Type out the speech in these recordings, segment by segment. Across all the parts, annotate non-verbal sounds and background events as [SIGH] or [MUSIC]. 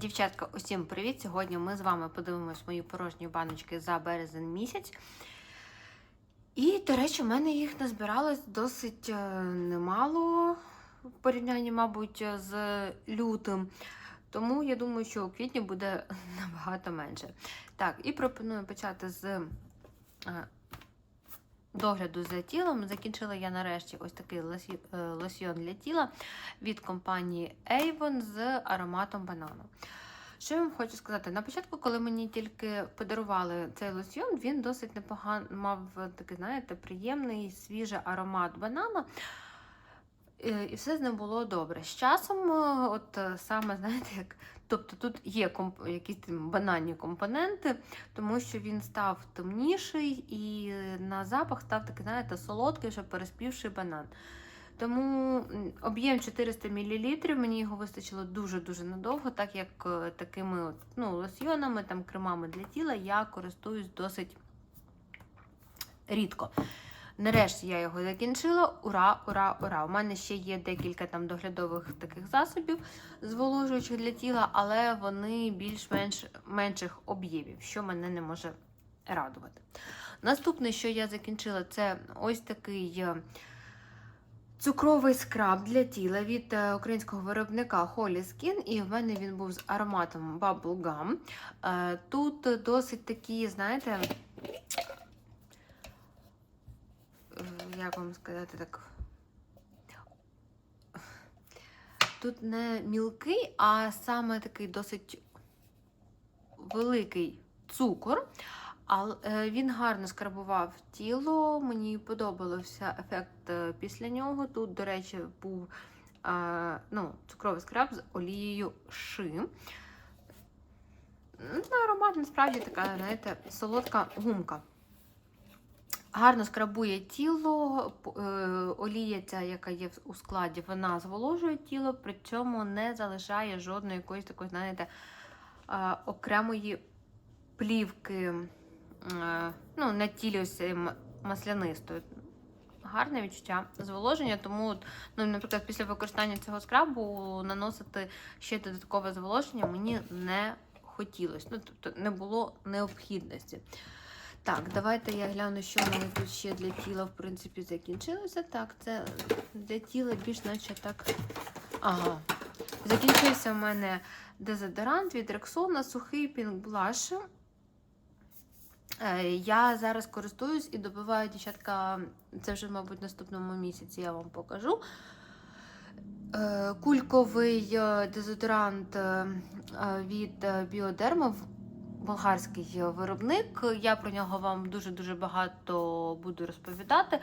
Дівчатка, усім привіт! Сьогодні ми з вами подивимось мої порожні баночки за березень місяць. І, до речі, у мене їх назбиралось досить е, немало в порівнянні, мабуть, з лютим. Тому я думаю, що у квітні буде [LAUGHS] набагато менше. Так, і пропоную почати з е, догляду за тілом. Закінчила я нарешті ось такий е, лосьйон для тіла від компанії Avon з ароматом банану. Що я вам хочу сказати? На початку, коли мені тільки подарували цей лосьйон, він досить непогано мав такий, знаєте, приємний свіжий аромат банана. Е, І все з ним було добре. З часом, е, от саме, [LAUGHS] знаєте, як. Тобто тут є якісь банальні компоненти, тому що він став темніший і на запах став такий, знаєте, солодкий, що переспівший банан. Тому об'єм 400 мл, мені його вистачило дуже-дуже надовго, так як е, такими ну, лосьйонами, там, кремами для тіла я користуюсь досить рідко. Нарешті я його закінчила. Ура, ура, ура! У мене ще є декілька там доглядових таких засобів, зволожуючих для тіла, але вони більш-менш менших об'ємів, що мене не може радувати. Наступне, що я закінчила, це ось такий е, цукровий скраб для тіла від е, українського виробника Holy Skin, і в мене він був з ароматом Bubble Gum. Е, Тут досить такі, знаєте, е, як вам сказати так. Тут не мілкий, а саме такий досить великий цукор. Але е, він гарно скрабував тіло. Мені подобався ефект е, після нього. Тут, до речі, був е, ну, цукровий скраб з олією ши. Ну, Аромат насправді така, знаєте, солодка гумка. Гарно скрабує тіло, е, олія ця, яка є у складі, вона зволожує тіло, при цьому не залишає жодної якоїсь такої, знаєте, е, окремої плівки е, ну, на тілі ось цієї м- маслянистої. Гарне відчуття зволоження, тому, ну, наприклад, після використання цього скрабу наносити ще додаткове зволоження мені не хотілося. Ну, тобто не було необхідності. Так, давайте я гляну, що в мене тут ще для тіла, в принципі, закінчилося. Так, це для тіла більш наче так. Ага. Закінчився в мене дезодорант від Rexona, сухий пінк блаш. Е, Я зараз користуюсь і добиваю дівчатка, це вже, мабуть, в наступному місяці я вам покажу. Е, Кульковий е, дезодорант від Біодерма, болгарський е, виробник. Я про нього вам дуже-дуже багато буду розповідати.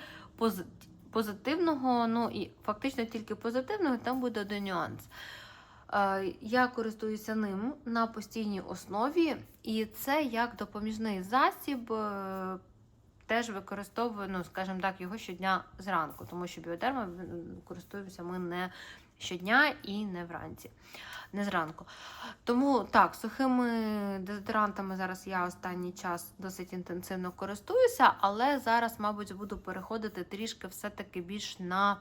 Позитивного, ну і фактично тільки позитивного, там буде один нюанс. Е, Я користуюся ним на постійній основі, і це як допоміжний засіб. е, Теж використовую, ну, скажімо так, його щодня зранку, тому що біодерма користуємося ми не щодня і не вранці, не зранку. Тому так, сухими дезодорантами зараз я останній час досить інтенсивно користуюся, але зараз, мабуть, буду переходити трішки все-таки більш на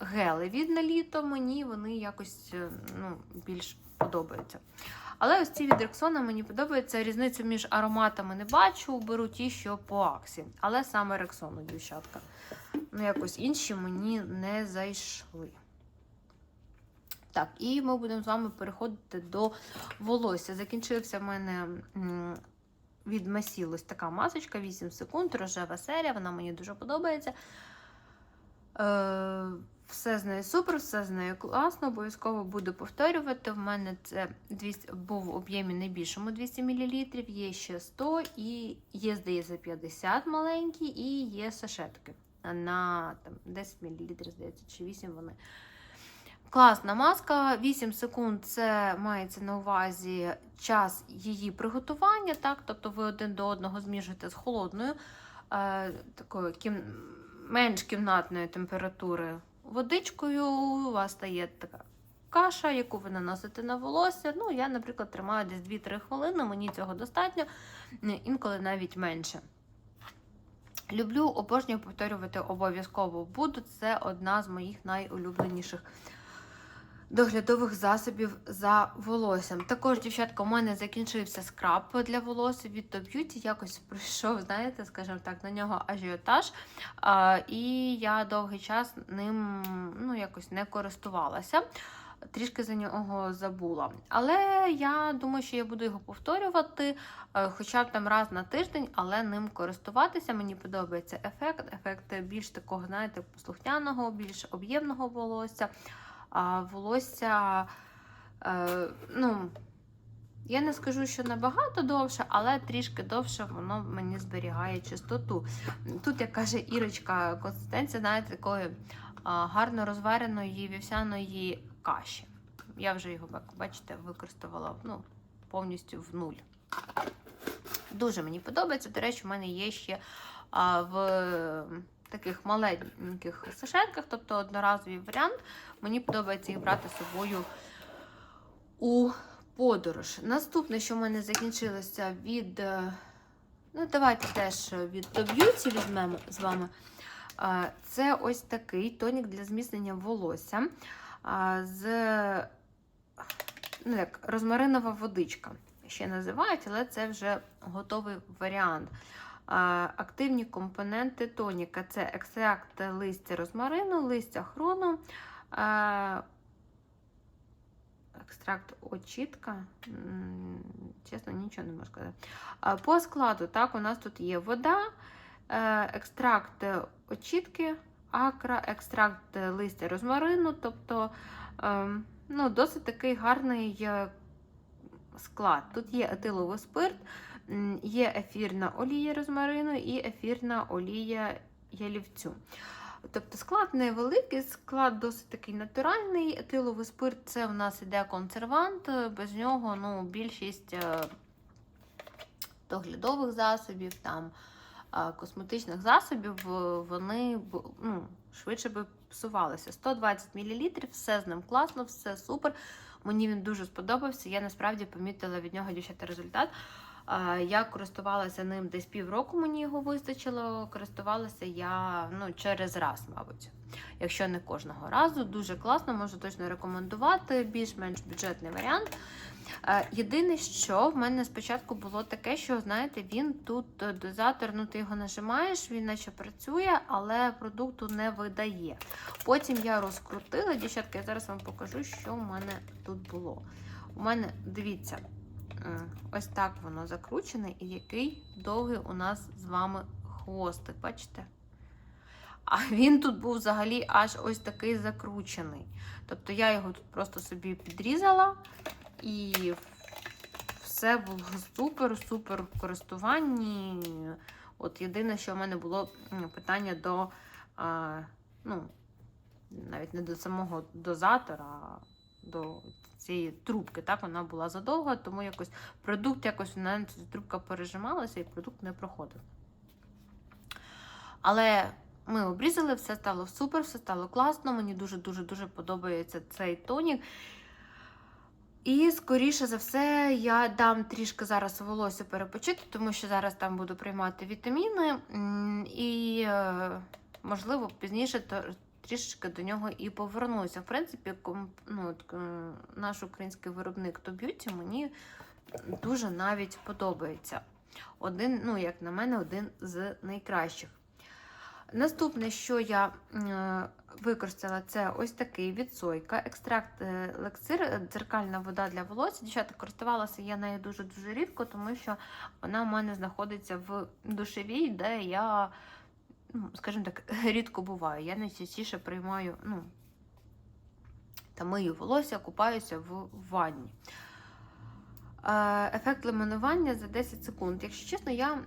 гели від на літо. Мені вони якось е, ну, більш подобаються. Але ось ці від Рексона мені подобаються. Різницю між ароматами не бачу, беру ті, що по Аксі. Але саме Рексону, дівчатка. Ну, якось інші мені не зайшли. Так, і ми будемо з вами переходити до волосся. Закінчився в мене від Масіл така масочка, 8 секунд, рожева серія, вона мені дуже подобається. Е, все з нею супер, все з нею класно. Обов'язково буду повторювати. В мене це 200, був в об'ємі найбільшому 200 мл, є ще 100 і є, здається, 50 маленькі, і є сашетки на там, 10 мл, здається, чи 8 вони. Класна маска, 8 секунд це мається на увазі час її приготування, так? тобто ви один до одного змішуєте з холодною, е, такою кім... менш кімнатної температури водичкою. У вас стає така каша, яку ви наносите на волосся. Ну, я, наприклад, тримаю десь 2-3 хвилини, мені цього достатньо, інколи навіть менше. Люблю обожнюю повторювати обов'язково буду. Це одна з моїх найулюбленіших доглядових засобів за волоссям. Також, дівчатка, у мене закінчився скраб для волосся від Top Beauty. Якось прийшов, знаєте, скажімо так, на нього ажіотаж. А, і я довгий час ним ну, якось не користувалася. Трішки за нього забула. Але я думаю, що я буду його повторювати е, хоча б там раз на тиждень, але ним користуватися. Мені подобається ефект. Ефект більш такого, знаєте, послухняного, більш об'ємного волосся. А волосся, е, ну, я не скажу, що набагато довше, але трішки довше воно мені зберігає чистоту. Тут, як каже Ірочка, консистенція, знаєте, такої гарно розвареної вівсяної каші. Я вже його, бачите, використовувала ну, повністю в нуль. Дуже мені подобається. До речі, у мене є ще в таких маленьких сашетках, тобто одноразовий варіант. Мені подобається їх брати з собою у подорож. Наступне, що в мене закінчилося від. е, Ну, давайте теж від The візьмемо з вами. Це ось такий тонік для зміцнення волосся з ну, як, розмаринова водичка. Ще називають, але це вже готовий варіант. Активні компоненти тоніка це екстракт листя розмарину, листя хрону, екстракт очітка. Чесно, нічого не можу сказати. По складу, так, у нас тут є вода, е, екстракт очітки, акра, екстракт листя розмарину, тобто ем, ну, досить такий гарний е, склад. Тут є етиловий спирт, є ефірна олія розмарину і ефірна олія ялівцю. Тобто склад невеликий, склад досить такий натуральний. Етиловий спирт це в нас іде консервант, без нього ну, більшість е, доглядових засобів, там, е, косметичних засобів, е, вони ну, швидше би псувалися. 120 мл, все з ним класно, все супер. Мені він дуже сподобався. Я насправді помітила від нього дівчата результат. Я користувалася ним десь півроку, мені його вистачило. Користувалася я ну, через раз, мабуть. Якщо не кожного разу, дуже класно, можу точно рекомендувати. Більш-менш бюджетний варіант. Єдине, що в мене спочатку було таке, що знаєте, він тут дозатор, ну ти його нажимаєш, він наче працює, але продукту не видає. Потім я розкрутила, дівчатка, я зараз вам покажу, що в мене тут було. У мене, дивіться, ось так воно закручене, і який довгий у нас з вами хвостик, бачите? А він тут був взагалі аж ось такий закручений. Тобто я його тут просто собі підрізала, і все було супер-супер в користуванні. От єдине, що в мене було питання до, а, ну, навіть не до самого дозатора, а до цієї трубки. Так, вона була задовга, тому якось продукт якось вона трубка пережималася і продукт не проходив. Але ми обрізали, все стало супер, все стало класно. Мені дуже-дуже-дуже подобається цей тонік. І, скоріше за все, я дам трішки зараз волосся перепочити, тому що зараз там буду приймати вітаміни. І, е, можливо, пізніше трішечки до нього і повернуся. В принципі, ну, е, наш український виробник Beauty мені дуже навіть подобається. Один, ну, як на мене, один з найкращих. Наступне, що я е, використала, це ось такий від Сойка, екстракт е, лексир, дзеркальна вода для волосся. Дівчата, користувалася я нею дуже-дуже рідко, тому що вона в мене знаходиться в душевій, де я, ну, скажімо так, [LAUGHS] рідко буваю. Я найчастіше приймаю, ну, та мию волосся, купаюся в ванні. Е, Ефект лимонування за 10 секунд. Якщо чесно, я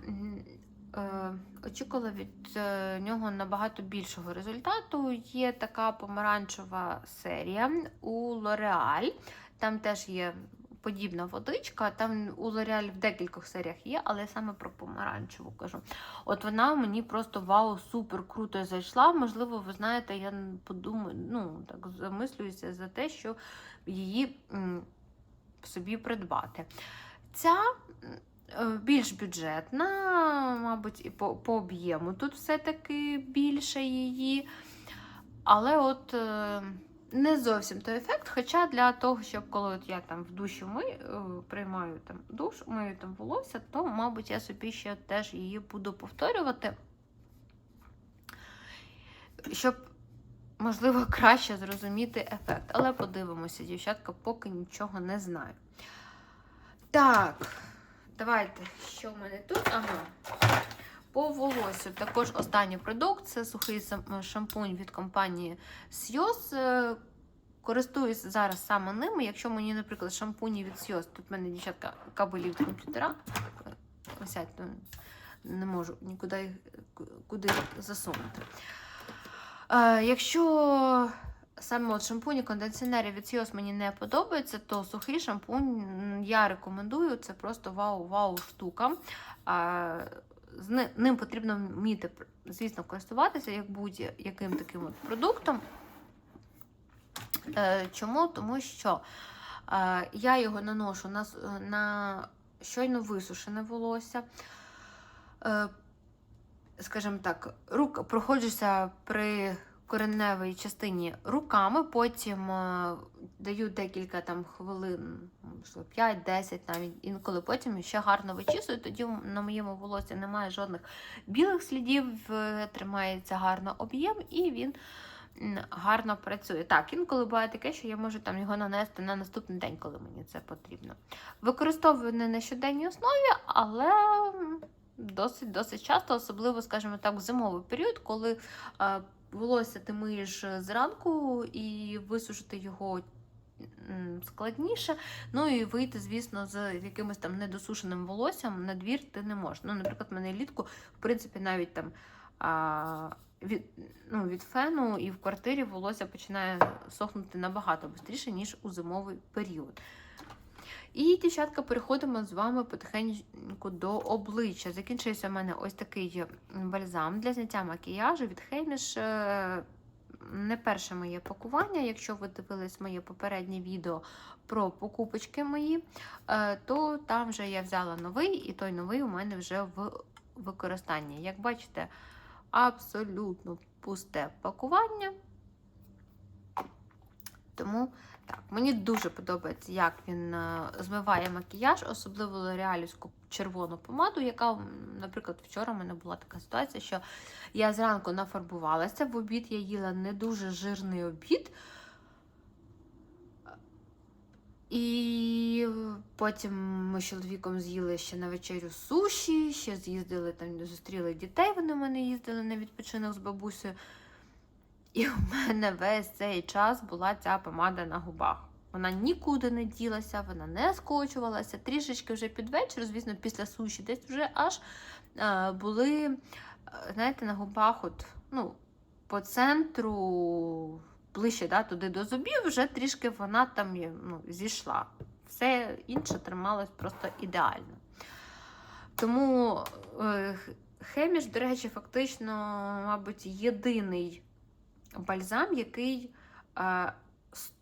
е, очікувала від е, нього набагато більшого результату. Є така помаранчева серія у L'Oreal. Там теж є подібна водичка. Там у L'Oreal в декількох серіях є, але я саме про помаранчеву кажу. От вона мені просто вау, супер круто зайшла. Можливо, ви знаєте, я подумаю, ну так замислююся за те, що її собі придбати. Ця е, більш бюджетна, мабуть, і по, по об'єму тут все-таки більше її. Але от е, не зовсім той ефект. Хоча для того, щоб коли я там в душі ми, е, приймаю там душ, мию там волосся, то, мабуть, я собі ще теж її буду повторювати, щоб, можливо, [LAUGHS] краще зрозуміти ефект. Але подивимося, дівчатка, поки нічого не знаю. Так, давайте, що в мене тут? Ага. По волосю також останній продукт це сухий шампунь від компанії Сйоз. Е, Користуюсь зараз саме ними. Якщо мені, наприклад, шампуні від Сйоз, тут в мене дівчатка кабелі від комп'ютера е, висять, не можу нікуди їх куди засунути. Е, якщо саме от шампуні, кондиціонери від Сйоз мені не подобаються, то сухий шампунь я рекомендую. Це просто вау-вау штука. З ним потрібно вміти, звісно, користуватися як будь-яким таким от продуктом. Е, Чому? Тому що е, я його наношу на, на щойно висушене волосся. Е, Скажімо так, рук, проходжуся при кореневій частині руками, потім е, даю декілька там хвилин, можливо, 5-10 навіть інколи потім ще гарно вичісую. Тоді на моєму волосі немає жодних білих слідів, тримається гарно об'єм і він гарно працює. Так, інколи буває таке, що я можу там його нанести на наступний день, коли мені це потрібно. Використовую не на щоденній основі, але досить досить часто, особливо, скажімо так, в зимовий період, коли е, волосся ти миєш зранку і висушити його. Складніше, ну і вийти, звісно, з якимось там недосушеним волоссям на двір ти не можеш. Ну, наприклад, в мене літку, в принципі, навіть там а, від, ну, від фену і в квартирі волосся починає сохнути набагато швидше, ніж у зимовий період. І, дівчатка, переходимо з вами потихеньку до обличчя. Закінчився в мене ось такий бальзам для зняття макіяжу від Хеміш. Е, Не перше моє пакування. Якщо ви дивились моє попереднє відео про покупочки мої, е, то там вже я взяла новий, і той новий у мене вже в використанні. Як бачите, абсолютно пусте пакування. Тому так, мені дуже подобається, як він е, змиває макіяж, особливо лореалівську червону помаду, яка, наприклад, вчора в мене була така ситуація, що я зранку нафарбувалася, в обід я їла не дуже жирний обід. І потім ми з чоловіком з'їли ще на вечерю суші, ще з'їздили там, зустріли дітей, вони в мене їздили на відпочинок з бабусею. І у мене весь цей час була ця помада на губах. Вона нікуди не ділася, вона не скочувалася. Трішечки вже під вечір, звісно, після суші, десь вже аж е, були, е, знаєте, на губах, от, ну, по центру, ближче да, туди до зубів, вже трішки вона там ну, зійшла. Все інше трималось просто ідеально. Тому е, Хеміш, до речі, фактично, мабуть, єдиний бальзам, який е,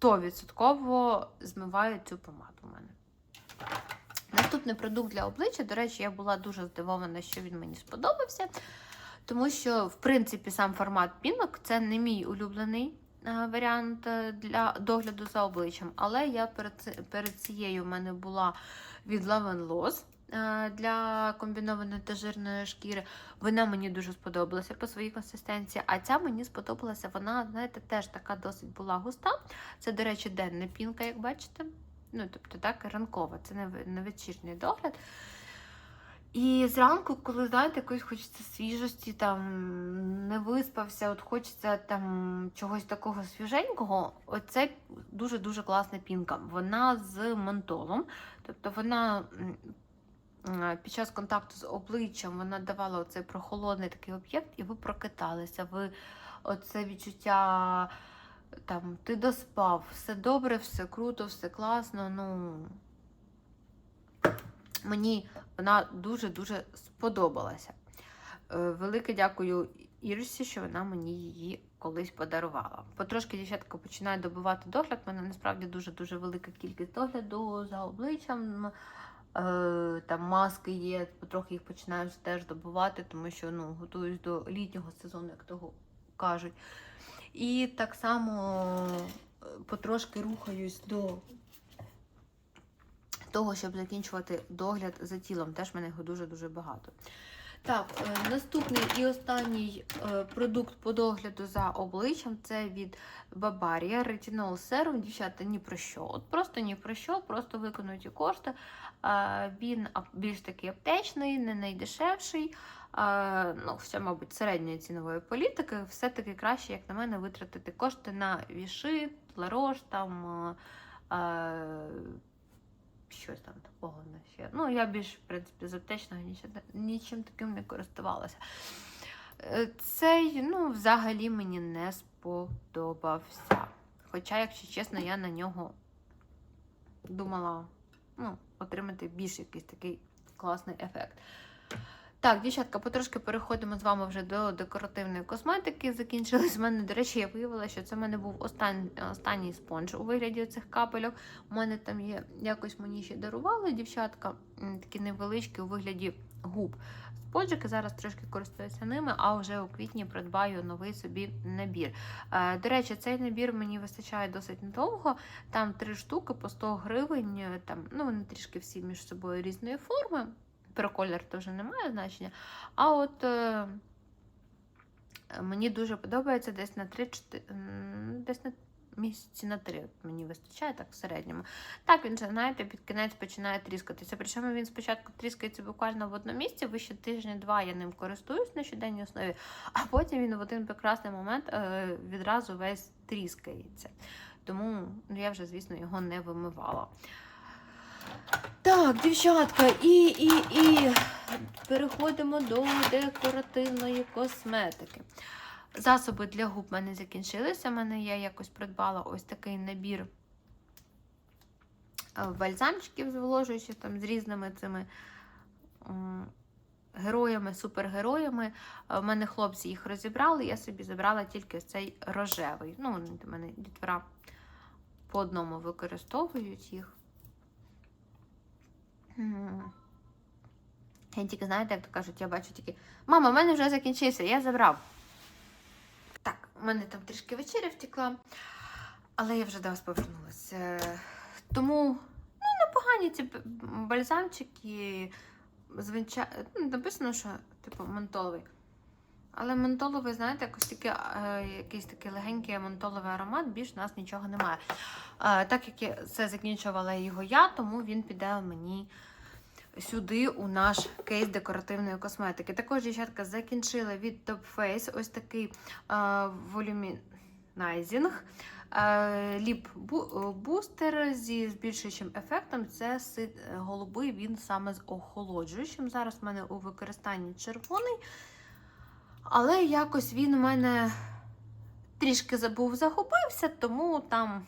100% змиває цю помаду у мене. Наступний продукт для обличчя, до речі, я була дуже здивована, що він мені сподобався. Тому що, в принципі, сам формат пінок це не мій улюблений е, варіант е, для догляду за обличчям. Але я перед, перед цією в мене була від Love Loss е, для комбінованої та жирної шкіри. Вона мені дуже сподобалася по своїй консистенції, а ця мені сподобалася, вона, знаєте, теж така досить була густа. Це, до речі, денна пінка, як бачите. Ну, тобто, так, ранкова, це не, вечірній догляд. І зранку, коли, знаєте, якось хочеться свіжості, там не виспався, от хочеться там чогось такого свіженького, оце дуже-дуже класна пінка. Вона з ментолом, тобто вона під час контакту з обличчям вона давала оцей прохолодний такий об'єкт, і ви прокиталися. Ви оце відчуття там ти доспав, все добре, все круто, все класно. Ну мені вона дуже-дуже сподобалася. Е, Велике дякую Ірсі, що вона мені її колись подарувала. Потрошки дівчатка починає добивати догляд. У мене насправді дуже-дуже велика кількість догляду за обличчям. Е, Там маски є, потрохи їх починаю теж добувати, тому що ну, готуюсь до літнього сезону, як того кажуть. І так само потрошки рухаюсь до того, щоб закінчувати догляд за тілом. Теж мене його дуже-дуже багато. Так, е, наступний і останній е, продукт по догляду за обличчям це від Бабарія Retinol Serum. Дівчата, ні про що. От просто ні про що, просто виконують кошти. Він більш такий аптечний, не найдешевший. Ну, все, мабуть, середньої цінової політики. Все-таки краще, як на мене, витратити кошти на віши, ларош, там. Щось там такого не ще. Ну, я більш, в принципі, з аптечного нічим, нічим таким не користувалася. Е, Цей, ну, взагалі мені не сподобався. Хоча, якщо чесно, я на нього думала ну, отримати більш якийсь такий класний ефект. Так, дівчатка, потрошки переходимо з вами вже до декоративної косметики. Закінчились в мене, до речі, я виявила, що це в мене був остан... останній спонж у вигляді цих капельок. У мене там є, якось мені ще дарували дівчатка, такі невеличкі у вигляді губ. Спонжики зараз трошки користуюся ними, а вже у квітні придбаю новий собі набір. Е, До речі, цей набір мені вистачає досить недовго. Там три штуки по 100 гривень. е, Там, ну, вони трішки всі між собою різної форми. Про колір то вже не має значення. А от е, мені дуже подобається десь на 3-4, десь на місяці на 3 мені вистачає так в середньому. Так, він же, знаєте, під кінець починає тріскатися. Причому він спочатку тріскається буквально в одному місці, вище тижня-два я ним користуюсь на щоденній основі, а потім він в один прекрасний момент е, відразу весь тріскається. Тому ну, я вже, звісно, його не вимивала. Так, дівчатка, і, і, і переходимо до декоративної косметики. Засоби для губ в мене закінчилися. У мене я якось придбала ось такий набір е, бальзамчиків зволожуючих там з різними цими героями, супергероями. У мене хлопці їх розібрали, я собі забрала тільки цей рожевий. Ну, вони до мене дітвора по одному використовують їх. Я тільки, знаєте, як то кажуть, я бачу тільки. Мама, в мене вже закінчився, я забрав. Так, у мене там трішки вечеря втекла, але я вже до вас повернулася. Тому ну, непогані ці бальзамчики. Звичай... ну, Написано, що типу ментоловий. Але ментоловий, знаєте, якось таке, е, якийсь такий легенький ментоловий аромат, більш у нас нічого немає. Е, так як я це закінчувала його я, тому він піде мені сюди у наш кейс декоративної косметики. Також дівчатка закінчила від Top Face ось такий е, волюмінайзінг. Ліп бу- е, зі збільшуючим ефектом. Це е, голубий, він саме з охолоджуючим. Зараз в мене у використанні червоний. Але якось він у мене трішки забув загубився, тому там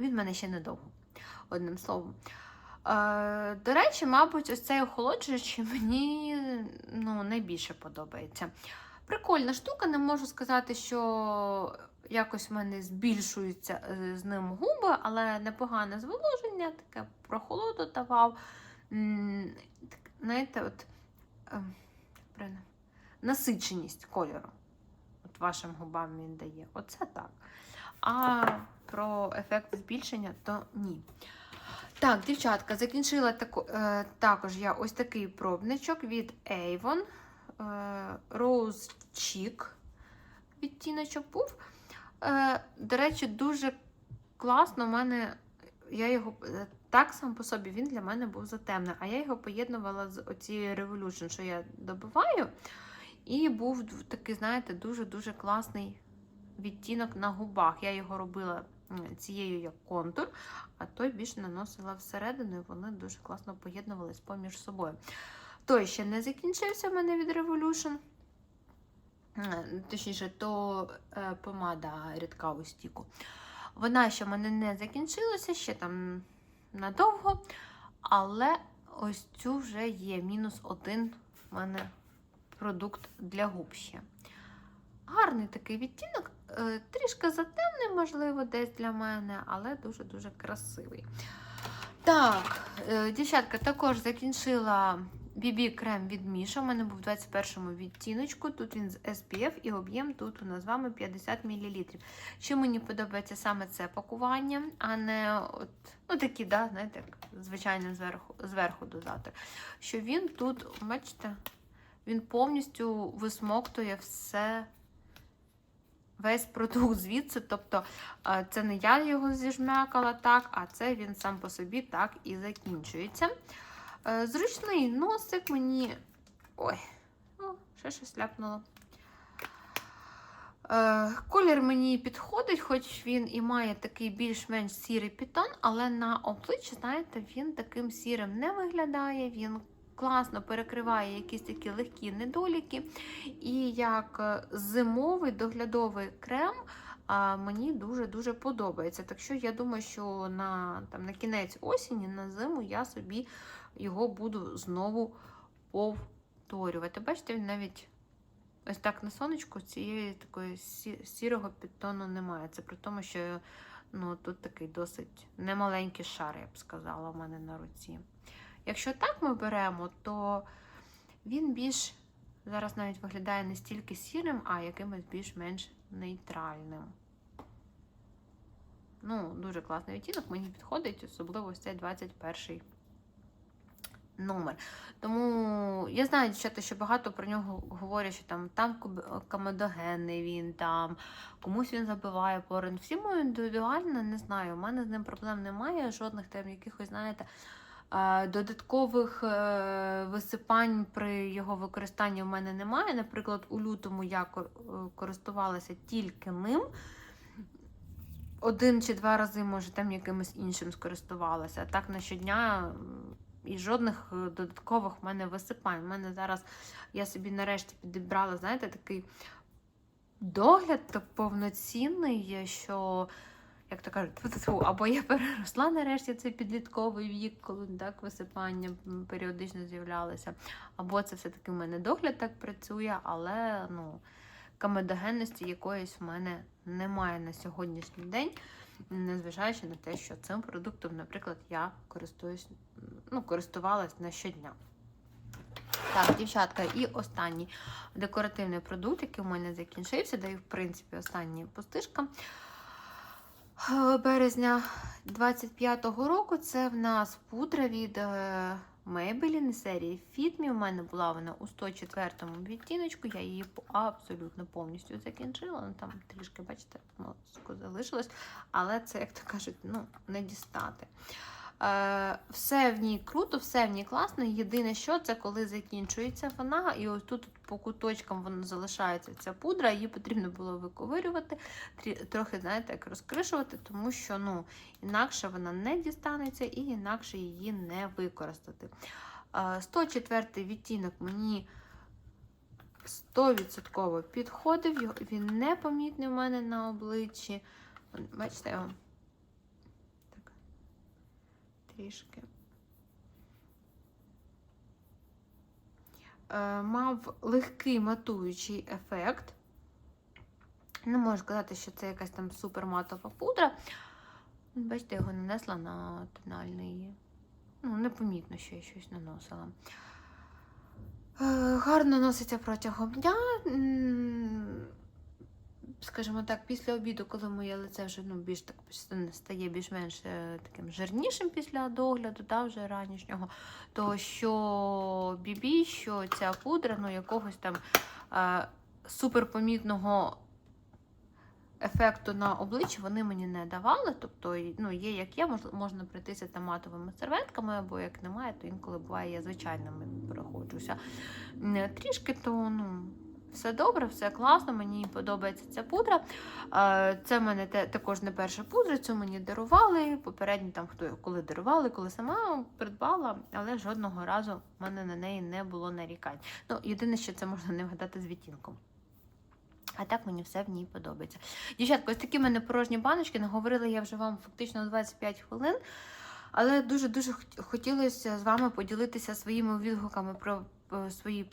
він в мене ще недовго. Одним словом. До речі, мабуть, ось цей охолоджуючий [LAUGHS] мені ну, найбільше подобається. Прикольна штука, не можу сказати, що якось в мене збільшуються е, з ним губи, але непогане зволоження, таке прохолоду давав. Знаєте, от е, насиченість кольору. От вашим губам він дає. Оце так. А про ефект збільшення то ні. Так, дівчатка, закінчила таку, е, також я ось такий пробничок від Avon. Е, Rose Cheek відтіночок був. Е, до речі, дуже класно. У мене я його е, так сам по собі він для мене був затемний, а я його поєднувала з оцією Revolution, що я добиваю. І був такий, знаєте, дуже-дуже класний відтінок на губах. Я його робила цією як контур, а той більше наносила всередину, і вони дуже класно поєднувались поміж собою. Той ще не закінчився в мене від Revolution. Точніше, то е, помада рідка у стіку. Вона ще в мене не закінчилася, ще там надовго. Але ось цю вже є мінус один в мене продукт для губ ще. Гарний такий відтінок, е, трішки затемний, можливо, десь для мене, але дуже-дуже красивий. Так, е, дівчатка, також закінчила BB крем від Міша. У мене був в 21 відтіночку. Тут він з SPF і об'єм тут у нас з вами 50 мл. Що мені подобається саме це пакування, а не от, ну такі, да, знаєте, звичайно зверху, зверху додати. Що він тут, бачите, він повністю висмоктує все. Весь продукт звідси, тобто е, це не я його зіжмякала так, а це він сам по собі так і закінчується. Е, Зручний носик мені. Ой, о, ще щось ляпнуло. Е, Колір мені підходить, хоч він і має такий більш-менш сірий пітон, але на обличчі, знаєте, він таким сірим не виглядає. Він класно перекриває якісь такі легкі недоліки. І як е, зимовий доглядовий крем а, мені дуже-дуже подобається. Так що я думаю, що на, там, на кінець осені, на зиму я собі його буду знову повторювати. Бачите, він навіть ось так на сонечку цієї такої сірого підтону немає. Це при тому, що ну, тут такий досить немаленький шар, я б сказала, у мене на руці. Якщо так ми беремо, то він більш зараз навіть виглядає не стільки сірим, а якимось більш-менш нейтральним. Ну, дуже класний відтінок, мені підходить, особливо ось цей 21 номер. Тому я знаю, дівчата, що багато про нього говорять, що там, там комедогенний він, там комусь він забиває порин. Всі мої індивідуально не знаю. У мене з ним проблем немає, жодних там якихось, знаєте, Додаткових е, висипань при його використанні в мене немає. Наприклад, у лютому я е, користувалася тільки ним. Один чи два рази, може, там якимось іншим скористувалася. Так на щодня і жодних е, додаткових в мене висипань. У мене зараз я собі нарешті підібрала, знаєте, такий догляд повноцінний, що як то кажуть, або я [LAUGHS] переросла нарешті цей підлітковий вік, коли так висипання періодично з'являлося, або це все-таки в мене догляд так працює, але ну, комедогенності якоїсь в мене немає на сьогоднішній день, незважаючи на те, що цим продуктом, наприклад, я користуюсь, ну, користувалась на щодня. Так, дівчатка, і останній декоративний продукт, який у мене закінчився, да і в принципі остання пустишка березня 25-го року. Це в нас пудра від Maybelline серії Fit Me. У мене була вона у 104-му відтіночку. Я її абсолютно повністю закінчила. Ну, там трішки, бачите, залишилось. Але це, як то кажуть, ну, не дістати. Е, все в ній круто, все в ній класно. Єдине, що це коли закінчується вона, і ось тут по куточкам вона залишається ця пудра, її потрібно було виковирювати, трохи, знаєте, як розкришувати, тому що ну, інакше вона не дістанеться і інакше її не використати. Е, 104 відтінок мені 100% підходив, його- він непомітний у мене на обличчі. Бачите, так трішки. Е, Мав легкий матуючий ефект. Не можу сказати, що це якась там суперматова пудра. Бачите, його нанесла на тональний. Ну, непомітно, що я щось наносила. Е, Гарно носиться протягом дня. Скажімо так, після обіду, коли моє лице вже ну, більш так стає більш-менш е, таким жирнішим після догляду, да, вже ранішнього, то що бібі, що ця пудра, ну якогось там е, суперпомітного ефекту на обличчі вони мені не давали. Тобто, ну, є як є, можна пройтися там матовими серветками, або як немає, то інколи буває, я звичайними проходжуся. Трішки то ну, все добре, все класно, мені подобається ця пудра. Е, Це в мене також не перша пудра, цю мені дарували. Попередньо там хто коли дарували, коли сама придбала, але жодного разу в мене на неї не було нарікань. Ну, єдине, що це можна не вгадати з відтінком. А так мені все в ній подобається. Дівчатка, ось такі в мене порожні баночки. Наговорила я вже вам фактично 25 хвилин. Але дуже-дуже хотілося з вами поділитися своїми відгуками про свої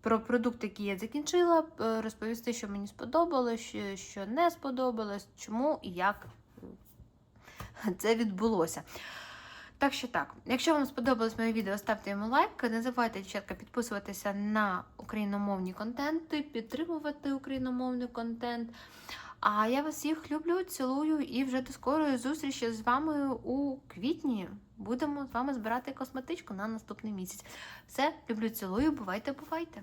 про продукти, які я закінчила, е, розповісти, що мені сподобалось, що, що не сподобалось, чому і як е, це відбулося. Так що так, якщо вам сподобалось моє відео, ставте йому лайк. Не забувайте, дівчатка, підписуватися на україномовні контенти, підтримувати україномовний контент. А я вас всіх люблю, цілую і вже до скорої зустрічі з вами у квітні. Будемо з вами збирати косметичку на наступний місяць. Все, люблю, цілую, бувайте, бувайте!